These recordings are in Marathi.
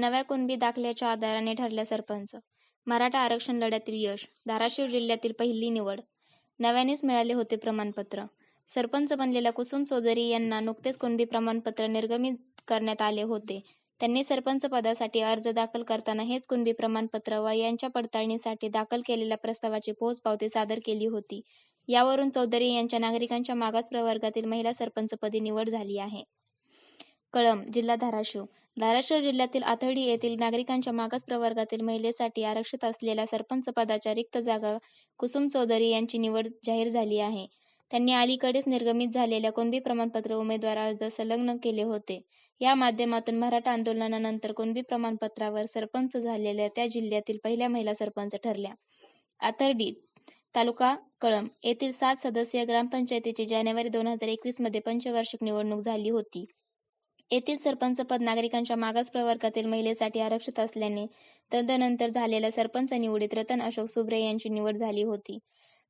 नव्या कुणबी दाखल्याच्या आधाराने ठरल्या सरपंच. मराठा आरक्षण लढ्यातील यश धाराशिव जिल्ह्यातील पहिली निवड. नव्यानेच मिळाले होते प्रमाणपत्र. सरपंच बनलेल्या कुसुम चौधरी यांना नुकतेच कुणबी प्रमाणपत्र निर्गमित करण्यात आले होते. त्यांनी सरपंच पदासाठी अर्ज दाखल करताना हेच कुणबी प्रमाणपत्र व यांच्या पडताळणीसाठी दाखल केलेल्या प्रस्तावाची पोचपावती सादर केली होती. यावरून चौधरी यांच्या नागरिकांच्या मागास प्रवर्गातील महिला सरपंचपदी निवड झाली आहे. कळम जिल्हा धाराशिव. धाराशिव जिल्ह्यातील आथर्डी येथील नागरिकांच्या मागास प्रवर्गातील महिलेसाठी आरक्षित असलेल्या सरपंच पदाच्या रिक्त जागा कुसुम चौधरी यांची निवड जाहीर झाली आहे. त्यांनी अलीकडेच निर्गमित झालेल्या कुणबी प्रमाणपत्र उमेदवार अर्ज संलग्न केले होते. या माध्यमातून मराठा आंदोलनानंतर कुणबी प्रमाणपत्रावर सरपंच झालेल्या त्या जिल्ह्यातील पहिल्या महिला सरपंच ठरल्या. आथर्डी तालुका कळम येथील सात सदस्यीय ग्रामपंचायतीची जानेवारी दोन हजार एकवीसमध्ये पंचवार्षिक निवडणूक झाली होती. येथील सरपंच पद नागरिकांच्या मागास प्रवर्गातील महिलेसाठी आरक्षित असल्याने तदनंतर झालेल्या सरपंच निवडीत रतन अशोक सुब्रे यांची निवड झाली होती.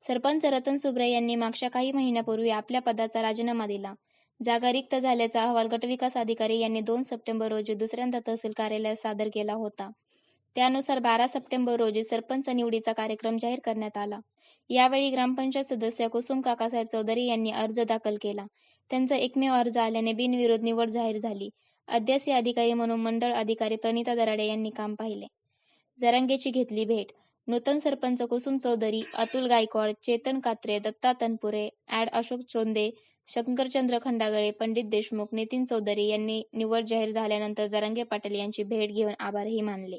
सरपंच रतन सुब्रे यांनी मागच्या काही महिन्यापूर्वी आपल्या पदाचा राजीनामा दिला. जागा रिक्त झाल्याचा अहवाल गटविकास अधिकारी यांनी दोन सप्टेंबर रोजी दुसऱ्यांदा तहसील कार्यालयात सादर केला होता. त्यानुसार बारा सप्टेंबर रोजी सरपंच निवडीचा कार्यक्रम जाहीर करण्यात आला. यावेळी ग्रामपंचायत सदस्य कुसुम काकासाहेब चौधरी यांनी अर्ज दाखल केला. त्यांचा एकमेव अर्ज आल्याने बिनविरोध निवड जाहीर झाली. अध्यासी अधिकारी म्हणून मंडळ अधिकारी प्रणिता दराडे यांनी काम पाहिले. जरांगेची घेतली भेट. नूतन सरपंच कुसुम चौधरी अतुल गायकवाड चेतन कात्रे दत्ता तनपुरे ऍड अशोक चोंदे शंकरचंद्र खंडागळे पंडित देशमुख नितीन चौधरी यांनी निवड जाहीर झाल्यानंतर जरांगे पाटील यांची भेट घेऊन आभारही मानले.